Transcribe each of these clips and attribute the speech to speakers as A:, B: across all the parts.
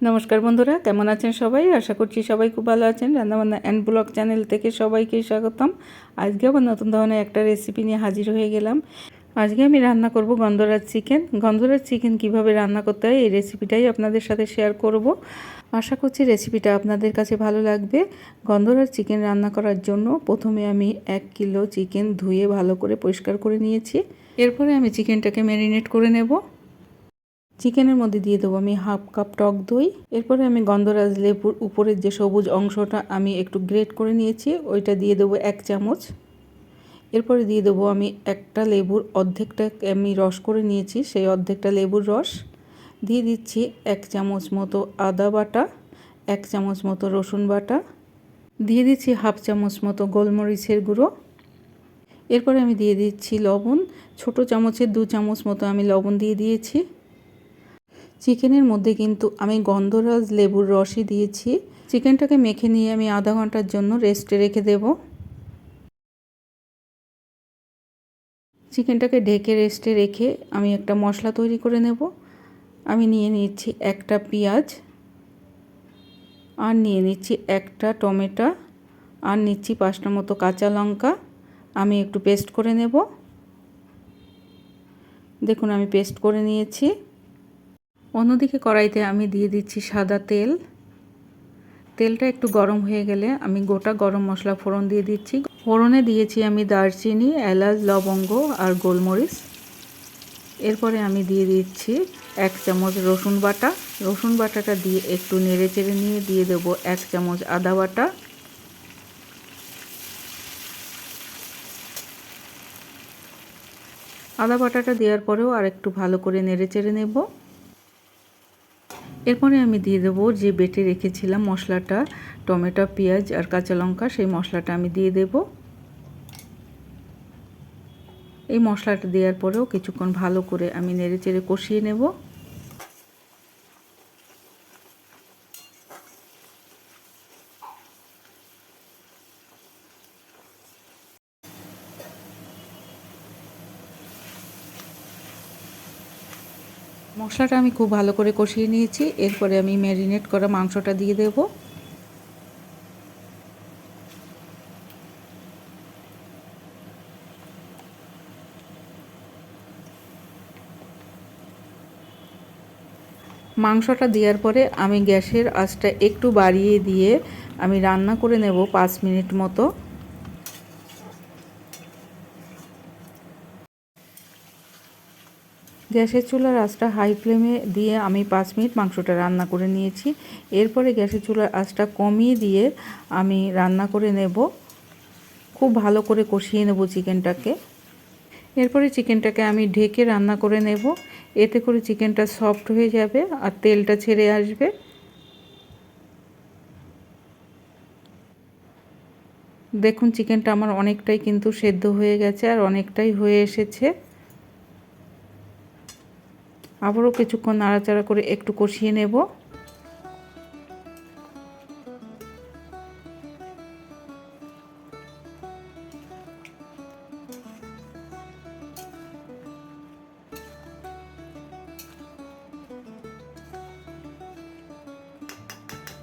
A: নমস্কার বন্ধুরা, কেমন আছেন সবাই? আশা করছি সবাই খুব ভালো আছেন। রান্নাবান্না অ্যান্ড ব্লগ চ্যানেল থেকে সবাইকে স্বাগতম। আজকে আবার নতুন ধরনের একটা রেসিপি নিয়ে হাজির হয়ে গেলাম। আজকে আমি রান্না করব গন্ধরাজ চিকেন গন্ধরাজ চিকেন কীভাবে রান্না করতে হয় এই রেসিপিটাই আপনাদের সাথে শেয়ার করব। আশা করছি রেসিপিটা আপনাদের কাছে ভালো লাগবে। গন্ধরাজ চিকেন রান্না করার জন্য প্রথমে আমি এক কিলো চিকেন ধুয়ে ভালো করে পরিষ্কার করে নিয়েছি। এরপরে আমি চিকেনটাকে ম্যারিনেট করে নেব। চিকেনের মধ্যে দিয়ে দেবো আমি হাফ কাপ টক দই। এরপরে আমি গন্ধরাজ লেবুর উপরের যে সবুজ অংশটা আমি একটু গ্রেট করে নিয়েছি, ওইটা দিয়ে দেবো এক চামচ। এরপরে দিয়ে দেবো আমি একটা লেবুর অর্ধেকটা আমি রস করে নিয়েছি, সেই অর্ধেকটা লেবুর রস। দিয়ে দিচ্ছি এক চামচ মতো আদা বাটা, এক চামচ মতো রসুন বাটা। দিয়ে দিচ্ছি হাফ চামচ মতো গোলমরিচের গুঁড়ো। এরপরে আমি দিয়ে দিচ্ছি লবণ, ছোট চামচের দু চামচ মতো আমি লবণ দিয়ে দিয়েছি। চিকেনের মধ্যে কিন্তু আমি গন্ধরাজ লেবুর রসই দিয়েছি। চিকেনটাকে মেখে নিয়ে আমি আধা ঘণ্টার জন্য রেস্টে রেখে দেব। চিকেনটাকে ঢেকে রেস্টে রেখে আমি একটা মশলা তৈরি করে নেব। আমি নিয়ে নিচ্ছি একটা পেঁয়াজ আর নিয়ে নিচ্ছি একটা টমেটো আর নিচ্ছি পাঁচটা মতো কাঁচা লঙ্কা। আমি একটু পেস্ট করে নেব। দেখুন আমি পেস্ট করে নিয়েছি। অন্যদিকে কড়াইতে আমি দিয়ে দিচ্ছি সাদা তেল। তেলটা একটু গরম হয়ে গেলে আমি গোটা গরম মশলা ফোড়ন দিয়ে দিচ্ছি। ফোড়নে দিয়েছি আমি দারচিনি, এলাচ, লবঙ্গ আর গোলমরিচ। এরপরে আমি দিয়ে দিচ্ছি এক চামচ রসুন বাটা। রসুন বাটাটা দিয়ে একটু নেড়ে চেড়ে নিয়ে দিয়ে দেব এক চামচ আদা বাটা। আদা বাটাটা দেওয়ার পরেও আর একটু ভালো করে নেড়ে চেড়ে নেব। এরপরে আমি দিয়ে দেবো যে বেটে রেখেছিলাম মশলাটা, টমেটো, পেঁয়াজ আর কাঁচা লঙ্কা, সেই মশলাটা আমি দিয়ে দেব। এই মশলাটা দেওয়ার পরেও কিছুক্ষণ ভালো করে আমি নেড়ে চেড়ে কষিয়ে নেব। মশলাটা আমি খুব ভালো করে কষিয়ে নিয়েছি। এরপরে আমি ম্যারিনেট করা মাংসটা দিয়ে দেব। মাংসটা দেওয়ার পরে আমি গ্যাসের আঁচটা একটু বাড়িয়ে দিয়ে আমি রান্না করে নেব পাঁচ মিনিট মতো। গ্যাসের চুলার আঁচটা হাই ফ্লেমে দিয়ে আমি পাঁচ মিনিট মাংসটা রান্না করে নিয়েছি। এরপরে গ্যাসের চুলার আঁচটা কমিয়ে দিয়ে আমি রান্না করে নেব। খুব ভালো করে কষিয়ে নেব চিকেনটাকে। এরপরে চিকেনটাকে আমি ঢেকে রান্না করে নেব। এতে করে চিকেনটা সফট হয়ে যাবে আর তেলটা ছেড়ে আসবে। দেখুন, চিকেনটা আমার অনেকটাই কিন্তু সেদ্ধ হয়ে গেছে আর অনেকটাই হয়ে এসেছে। আবারও কিছুক্ষণ নাড়াচাড়া করে একটু কষিয়ে নেব।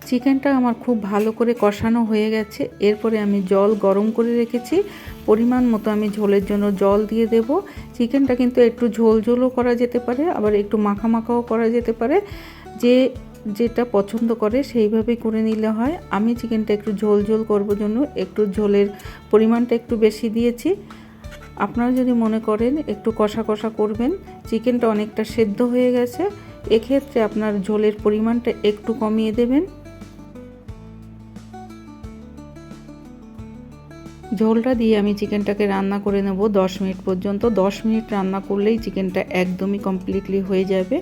A: চিকেনটা আমার খুব ভালো করে কষানো হয়ে গেছে। এরপরে আমি জল গরম করে রেখেছি। পরিমাণ মতো আমি ঝোলের জন্য জল দিয়ে দেব। চিকেনটা কিন্তু একটু ঝোল ঝোলও করা যেতে পারে, আবার একটু মাখা মাখাও করা যেতে পারে। যে, যেটা পছন্দ করে সেইভাবে করে নিলে হয়। আমি চিকেনটা একটু ঝোল ঝোল করব জন্য, একটু ঝোলের পরিমাণটা একটু বেশি দিয়েছি। আপনারা যদি মনে করেন একটু কষা কষা করবেন চিকেনটা অনেকটা সেদ্ধ হয়ে গেছে। এক্ষেত্রে আপনার ঝোলের পরিমাণটা একটু কমিয়ে দেবেন। ঝোলটা দিয়ে আমি চিকেনটাকে রান্না করে নেব দশ মিনিট পর্যন্ত। দশ মিনিট রান্না করলেই চিকেনটা একদমই কমপ্লিটলি হয়ে যাবে।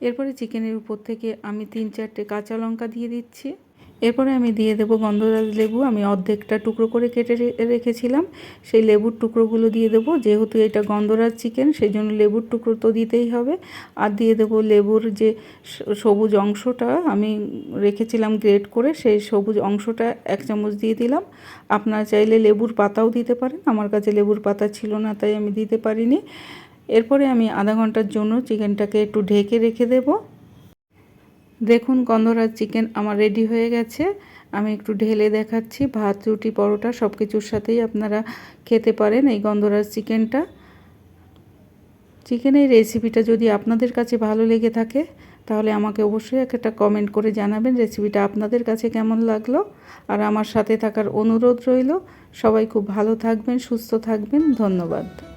A: এরপরে চিকেনের উপর থেকে আমি তিন চারটে কাঁচা লঙ্কা দিয়ে দিচ্ছি। এরপরে আমি দিয়ে দেবো গন্ধরাজ লেবু। আমি অর্ধেকটা টুকরো করে কেটে রেখেছিলাম। সেই লেবুর টুকরোগুলো দিয়ে দেবো। যেহেতু এটা গন্ধরাজ চিকেন সেই জন্য লেবুর টুকরো তো দিতেই হবে। আর দিয়ে দেবো লেবুর যে সবুজ অংশটা, আমি রেখেছিলাম গ্রেট করে, সেই সবুজ অংশটা এক চামচ দিয়ে দিলাম। আপনারা চাইলে লেবুর পাতাও দিতে পারেন। আমার কাছে লেবুর পাতা ছিল না, তাই আমি দিতে পারিনি। এরপরে আমি আধা ঘণ্টার জন্য চিকেনটাকে একটু ঢেকে রেখে দেবো। দেখুন গন্ধরাজ চিকেন আমার রেডি হয়ে গেছে। আমি একটু ঢেলে দেখাচ্ছি। ভাত, রুটি, পরোটা সব কিছুর সাথেই আপনারা খেতে পারেন এই গন্ধরাজ চিকেনটা। চিকেনের রেসিপিটা যদি আপনাদের কাছে ভালো লেগে থাকে, তাহলে আমাকে অবশ্যই একটা কমেন্ট করে জানাবেন রেসিপিটা আপনাদের কাছে কেমন লাগল। আর আমার সাথে থাকার অনুরোধ রইল। সবাই খুব ভালো থাকবেন, সুস্থ থাকবেন। ধন্যবাদ।